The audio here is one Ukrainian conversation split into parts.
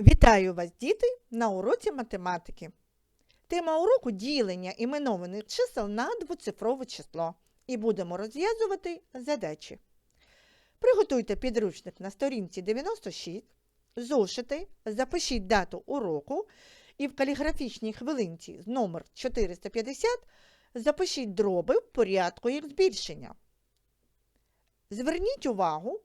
Вітаю вас, діти, на уроці математики. Тема уроку ділення іменованих чисел на двоцифрове число. І будемо розв'язувати задачі. Приготуйте підручник на сторінці 96, зошити, запишіть дату уроку і в каліграфічній хвилинці з номер 450 запишіть дроби в порядку їх збільшення. Зверніть увагу,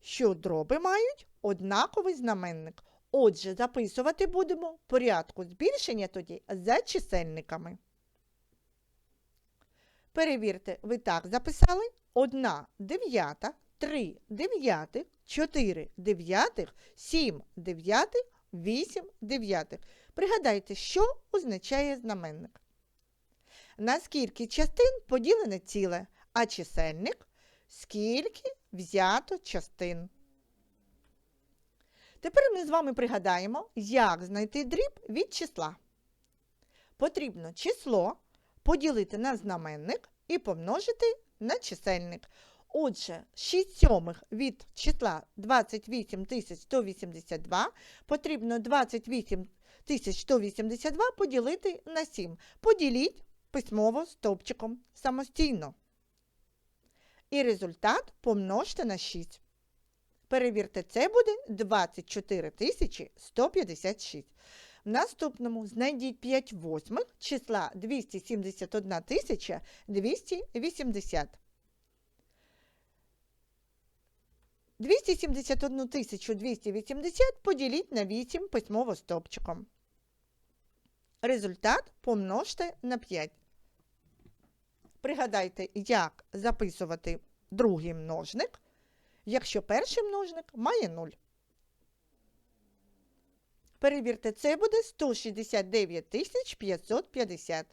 що дроби мають однаковий знаменник. Отже, записувати будемо в порядку збільшення тоді за чисельниками. Перевірте, ви так записали 1 дев'ята, 3 дев'ятих, 4 дев'ятих, 7 дев'ятих, 8 дев'ятих. Пригадайте, що означає знаменник. На скільки частин поділене ціле, а чисельник скільки взято частин. Тепер ми з вами пригадаємо, як знайти дріб від числа. Потрібно число поділити на знаменник і помножити на чисельник. Отже, 6 сьомих від числа 28182 потрібно 28182 поділити на 7. Поділіть письмово стовпчиком самостійно. І результат помножте на 6. Перевірте, це буде 24 156. В наступному знайдіть 5 восьмих числа 271 280. 271 280 поділіть на 8 письмово стопчиком. Результат помножте на 5. Пригадайте, як записувати другий множник якщо перший множник має 0. Перевірте, це буде 169 550.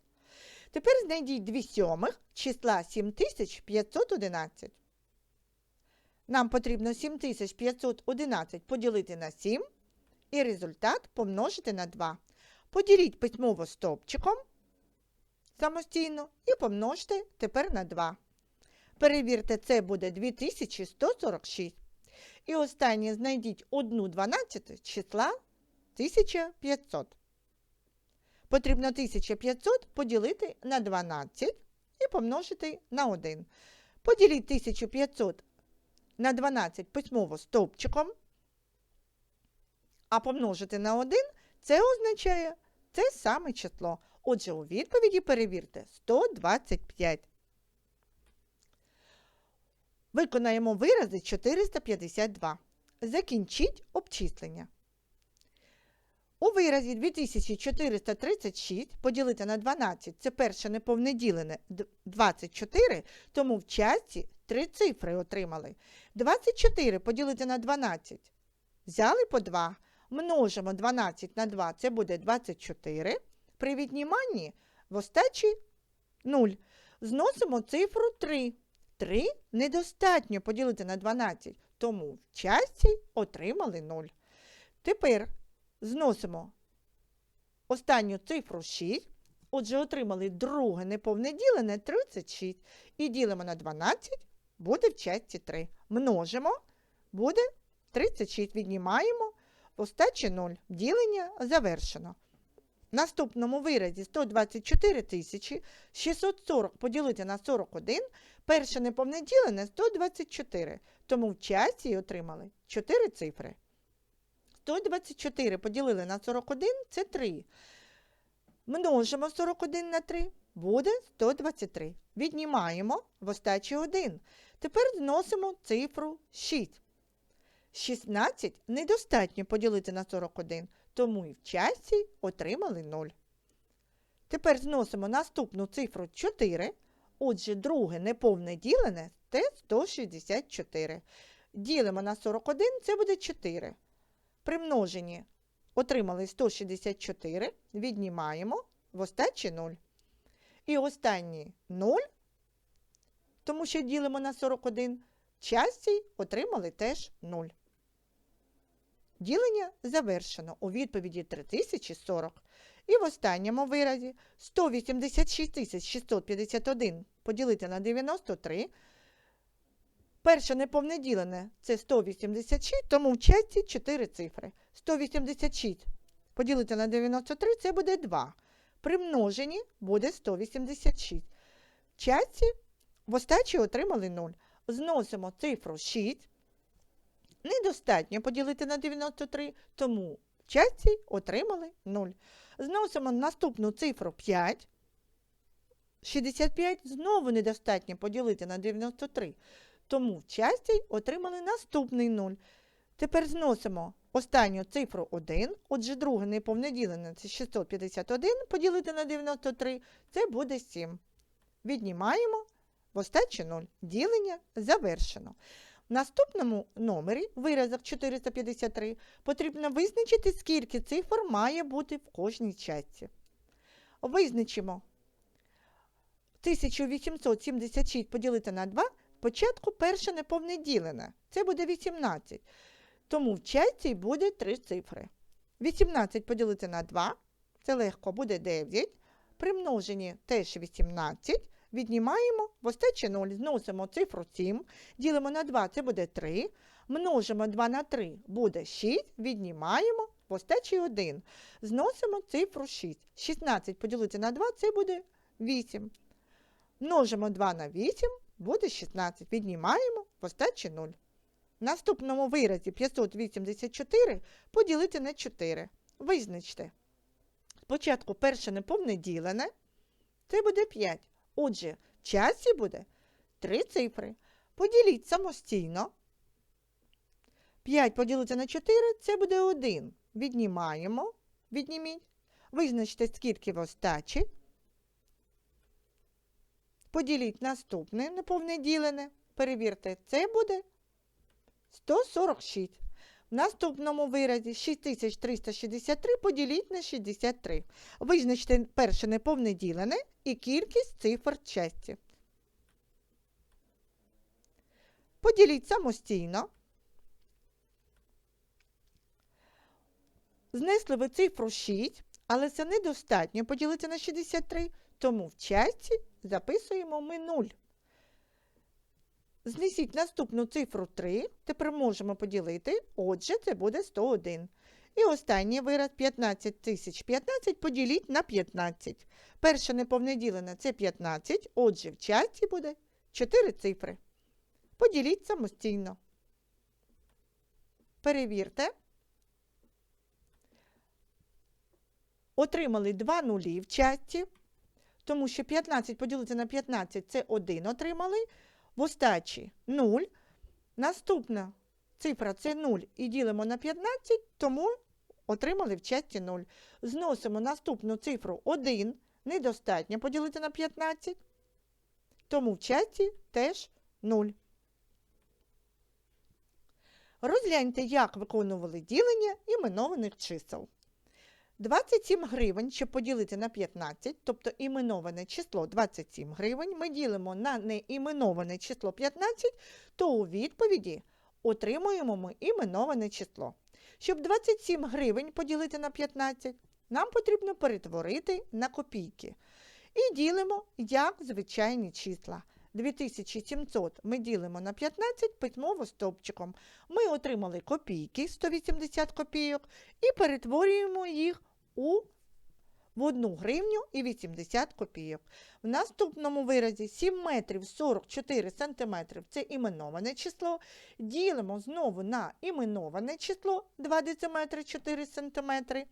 Тепер знайдіть 2 сьомих числа 7511. Нам потрібно 7511 поділити на 7 і результат помножити на 2. Поділіть письмово стовпчиком самостійно і помножте тепер на 2. Перевірте, це буде 2146. І останнє знайдіть 1 12 числа 1500. Потрібно 1500 поділити на 12 і помножити на 1. Поділіть 1500 на 12 письмово стовпчиком, а помножити на 1 це означає те саме число. Отже, у відповіді перевірте 125. Виконаємо вирази 452. Закінчіть обчислення. У виразі 2436 поділити на 12 це перше неповне ділене 24, тому в часті три цифри отримали. 24 поділити на 12. Взяли по 2. Множимо 12 на 2, це буде 24. При відніманні в остачі 0. Зносимо цифру 3. 3 недостатньо поділити на 12, тому в часті отримали 0. Тепер зносимо останню цифру 6. Отже, отримали друге неповне ділене 36. І ділимо на 12, буде в часті 3. Множимо, буде 36. Віднімаємо в остачі 0. Ділення завершено. В наступному виразі 124 тисячі 640 поділити на 41, перше неповне ділене 124, тому в часі отримали 4 цифри. 124 поділили на 41 це 3. Множимо 41 на 3, буде 123. Віднімаємо в остачі 1. Тепер зносимо цифру 6. 16 недостатньо поділити на 41, тому і в часі отримали 0. Тепер зносимо наступну цифру 4. Отже, друге неповне ділене це 164. Ділимо на 41, це буде 4. При множенні отримали 164, віднімаємо в остачі 0. І останній 0, тому що ділимо на 41, часті отримали теж 0. Ділення завершено у відповіді 3040. І в останньому виразі 186 651 поділити на 93. Перше неповне ділене це 186, тому в часті 4 цифри. 186 поділити на 93 це буде 2. При множенні буде 186. В часті в остачі отримали 0. Зносимо цифру 6. Недостатньо поділити на 93, тому в часті отримали 0. Зносимо наступну цифру 5. 65 знову недостатньо поділити на 93. Тому в часті отримали наступний 0. Тепер зносимо останню цифру 1. Отже, друге неповне ділене це 651 поділити на 93, це буде 7. Віднімаємо в остачі 0. Ділення завершено. Наступному номері, виразок 453, потрібно визначити, скільки цифр має бути в кожній часті. Визначимо 1876 поділити на 2, спочатку перше неповне ділене. Це буде 18. Тому в часті буде 3 цифри. 18 поділити на 2, це легко буде 9. При множенні теж 18. Віднімаємо в остачі 0, зносимо цифру 7, ділимо на 2, це буде 3. Множимо 2 на 3, буде 6, віднімаємо в остачі 1. Зносимо цифру 6. 16 поділити на 2, це буде 8. Множимо 2 на 8, буде 16. Віднімаємо в остачі 0. В наступному виразі 584 поділити на 4. Визначте. Спочатку перше неповне ділене, це буде 5. Отже, в часі буде 3 цифри. Поділіть самостійно. 5 поділити на 4 це буде 1. Віднімаємо. Відніміть. Визначте, скільки остачі. Поділіть наступне неповне ділене. Перевірте, це буде 146. В наступному виразі 6363 поділіть на 63. Визначте перше неповне ділене і кількість цифр часті. Поділіть самостійно. Знесли ви цифру 6, але це недостатньо поділити на 63, тому в часті записуємо ми 0. Знесіть наступну цифру 3, тепер можемо поділити, отже, це буде 101. І останній вираз 15 тисяч 15 поділіть на 15. Перше неповне ділене це 15, отже, в часті буде 4 цифри. Поділіть самостійно. Перевірте. Отримали 2 нулі в часті, тому що 15 поділити на 15 це 1 отримали. В остачі 0. Наступна цифра це 0 і ділимо на 15, тому отримали в часті 0. Зносимо наступну цифру 1, недостатньо поділити на 15, тому в часті теж 0. Розгляньте, як виконували ділення іменованих чисел. 27 гривень, щоб поділити на 15, тобто іменоване число 27 гривень, ми ділимо на неіменоване число 15, то у відповіді отримуємо ми іменоване число. Щоб 27 гривень поділити на 15, нам потрібно перетворити на копійки. І ділимо як звичайні числа. 2700 ми ділимо на 15 письмово стовпчиком. Ми отримали копійки 180 копійок і перетворюємо їх у в 1 гривню і 80 копійок. В наступному виразі 7 метрів 44 сантиметрів це іменоване число. Ділимо знову на іменоване число 2 дециметри 4 сантиметри,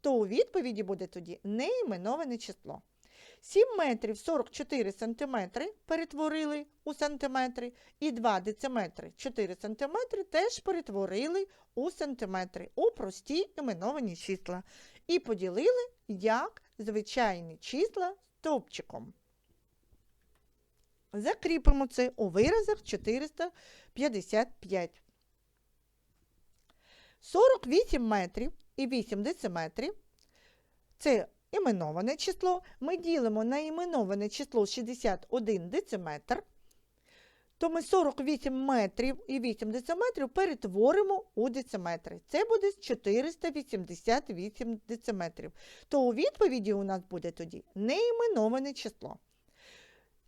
то у відповіді буде тоді неіменоване число. 7 метрів 44 сантиметри перетворили у сантиметри, і 2 дециметри 4 сантиметри теж перетворили у сантиметри у прості іменовані числа. І поділили як звичайні числа стовпчиком. Закріпимо це у виразах 455. 48 метрів і 8 дециметрів – це іменоване число. Ми ділимо на іменоване число 61 дециметр, то ми 48 метрів і 8 дециметрів перетворимо у дециметри. Це буде 488 дециметрів. То у відповіді у нас буде тоді неіменоване число.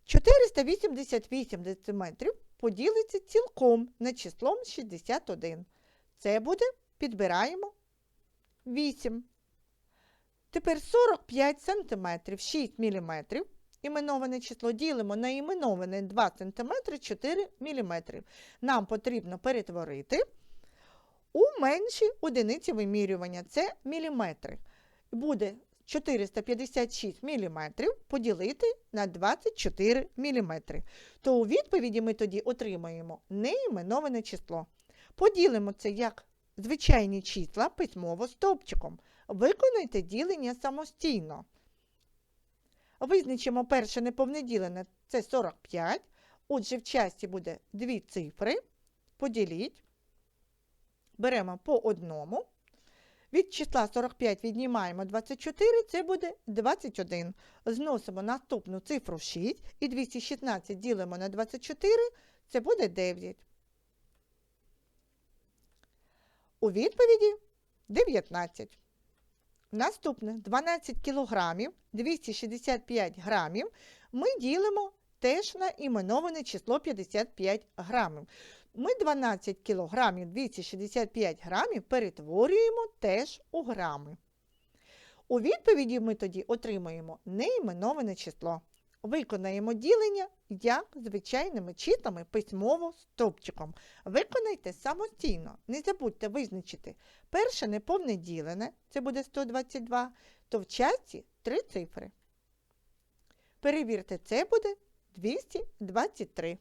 488 дециметрів поділиться цілком на числом 61. Це буде, підбираємо 8. Тепер 45 см 6 мм. Іменоване число ділимо на іменоване 2 см 4 мм. Нам потрібно перетворити у менші одиниці вимірювання. Це міліметри. Буде 456 мм поділити на 24 мм. То у відповіді ми тоді отримаємо неіменоване число. Поділимо це як звичайні числа письмово стовпчиком. Виконуйте ділення самостійно. Визначимо перше неповноділене – це 45. Отже, в часті буде дві цифри. Поділіть. Беремо по одному. Від числа 45 віднімаємо 24, це буде 21. Зносимо наступну цифру 6 і 216 ділимо на 24, це буде 9. У відповіді 19. Наступне 12 кілограмів 265 грамів ми ділимо теж на іменоване число 55 грамів. Ми 12 кілограмів 265 грамів перетворюємо теж у грами. У відповіді ми тоді отримуємо неіменоване число. Виконаємо ділення як звичайними числами письмово стовпчиком. Виконайте самостійно. Не забудьте визначити перше неповне ділене, це буде 122, то в часті три цифри. Перевірте, це буде 223.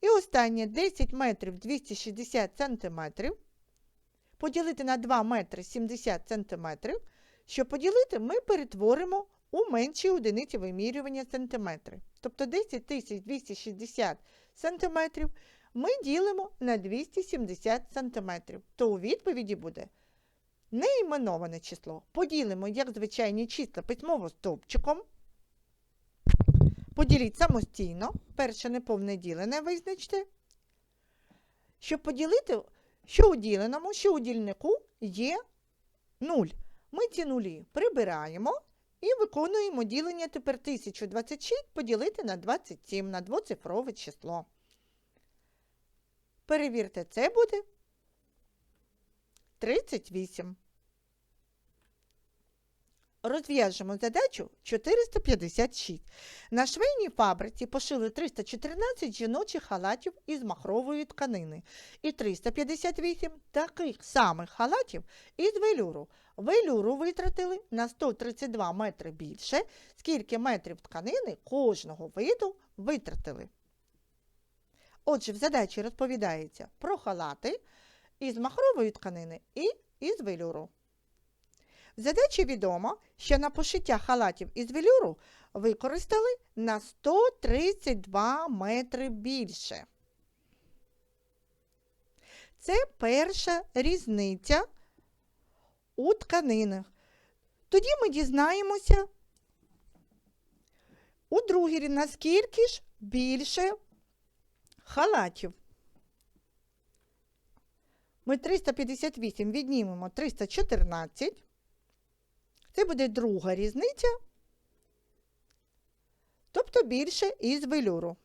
І останнє 10 метрів 260 сантиметрів. Поділити на 2 метри 70 сантиметрів. Щоб поділити, ми перетворимо у менші одиниці вимірювання сантиметри. Тобто 10 260 сантиметрів ми ділимо на 270 сантиметрів. То у відповіді буде неіменоване число. Поділимо, як звичайні числа письмово стовпчиком. Поділіть самостійно. Перше неповне ділене визначте. Щоб поділити, що у діленому, що у дільнику є 0. Ми ці нулі прибираємо і виконуємо ділення тепер 1026 поділити на 27 на двоцифрове число. Перевірте, це буде 38. Розв'яжемо задачу 456. На швейній фабриці пошили 314 жіночих халатів із махрової тканини і 358 таких самих халатів із велюру. Велюру витратили на 132 метри більше, скільки метрів тканини кожного виду витратили. Отже, в задачі розповідається про халати із махрової тканини і із велюру. Задачі відомо, що на пошиття халатів із велюру використали на 132 метри більше. Це перша різниця у тканинах. Тоді ми дізнаємося у другій, наскільки ж більше халатів. Ми 358 віднімемо 314. Це буде друга різниця, тобто більше із велюру.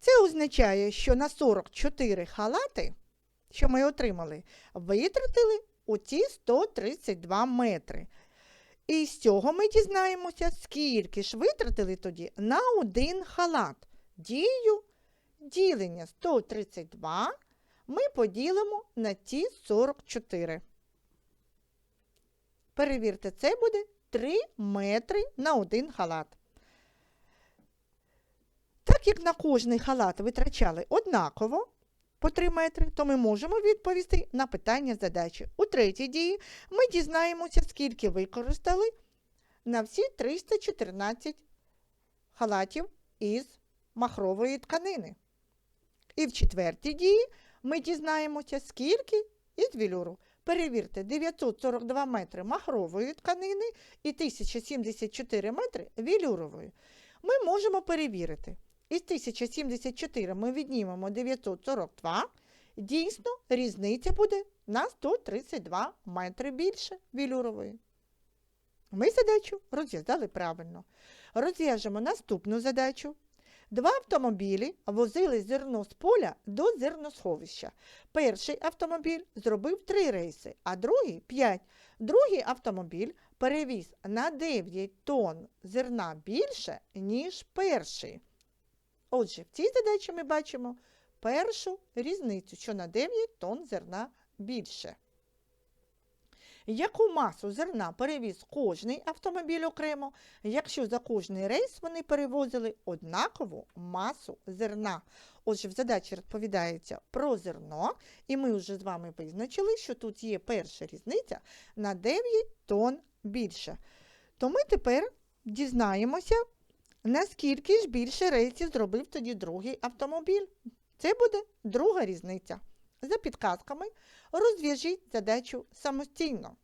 Це означає, що на 44 халати, що ми отримали, витратили оці 132 метри. І з цього ми дізнаємося, скільки ж витратили тоді на один халат. Дію ділення 132 ми поділимо на ті 44. Перевірте, це буде 3 метри на один халат. Так як на кожний халат витрачали однаково по 3 метри, то ми можемо відповісти на питання задачі. У третій дії ми дізнаємося, скільки використали на всі 314 халатів із махрової тканини. І в четвертій дії ми дізнаємося, скільки із велюру. Перевірте, 942 метри махрової тканини і 1074 метри велюрової. Ми можемо перевірити. Із 1074 ми віднімемо 942. Дійсно, різниця буде на 132 метри більше велюрової. Ми задачу розв'язали правильно. Розв'яжемо наступну задачу. Два автомобілі возили зерно з поля до зерносховища. Перший автомобіль зробив три рейси, а другий 5. Другий автомобіль перевіз на 9 тонн зерна більше, ніж перший. Отже, в цій задачі ми бачимо першу різницю, що на 9 тонн зерна більше. Яку масу зерна перевіз кожний автомобіль окремо, якщо за кожний рейс вони перевозили однакову масу зерна? Отже, в задачі розповідається про зерно, і ми вже з вами визначили, що тут є перша різниця на 9 тонн більше. То ми тепер дізнаємося, наскільки ж більше рейсів зробив тоді другий автомобіль. Це буде друга різниця. За підказками розв'яжіть задачу самостійно.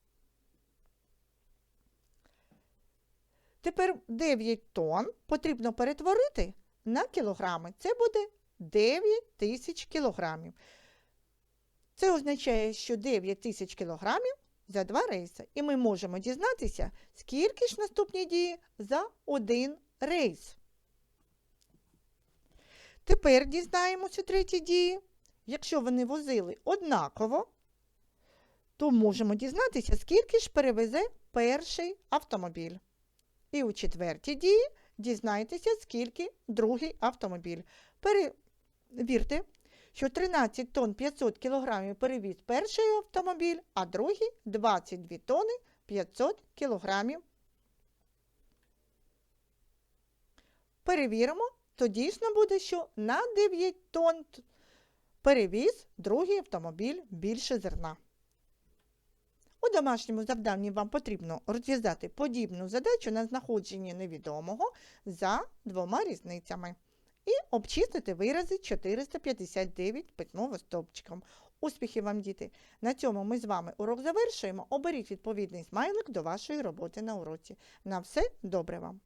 Тепер 9 тонн потрібно перетворити на кілограми. Це буде 9 тисяч кілограмів. Це означає, що 9 тисяч кілограмів за два рейси. І ми можемо дізнатися, скільки ж наступні дії за один рейс. Тепер дізнаємося треті дії. Якщо вони возили однаково, то можемо дізнатися, скільки ж перевезе перший автомобіль. І у четвертій дії дізнайтеся, скільки другий автомобіль. Перевірте, що 13 тонн 500 кг перевіз перший автомобіль, а другий 22 тонни 500 кг. Перевіримо, то дійсно буде, що на 9 тонн перевіз другий автомобіль більше зерна. У домашньому завданні вам потрібно розв'язати подібну задачу на знаходження невідомого за двома різницями і обчислити вирази 459 письмово стопчиком. Успіхів вам, діти! На цьому ми з вами урок завершуємо. Оберіть відповідний смайлик до вашої роботи на уроці. На все добре вам!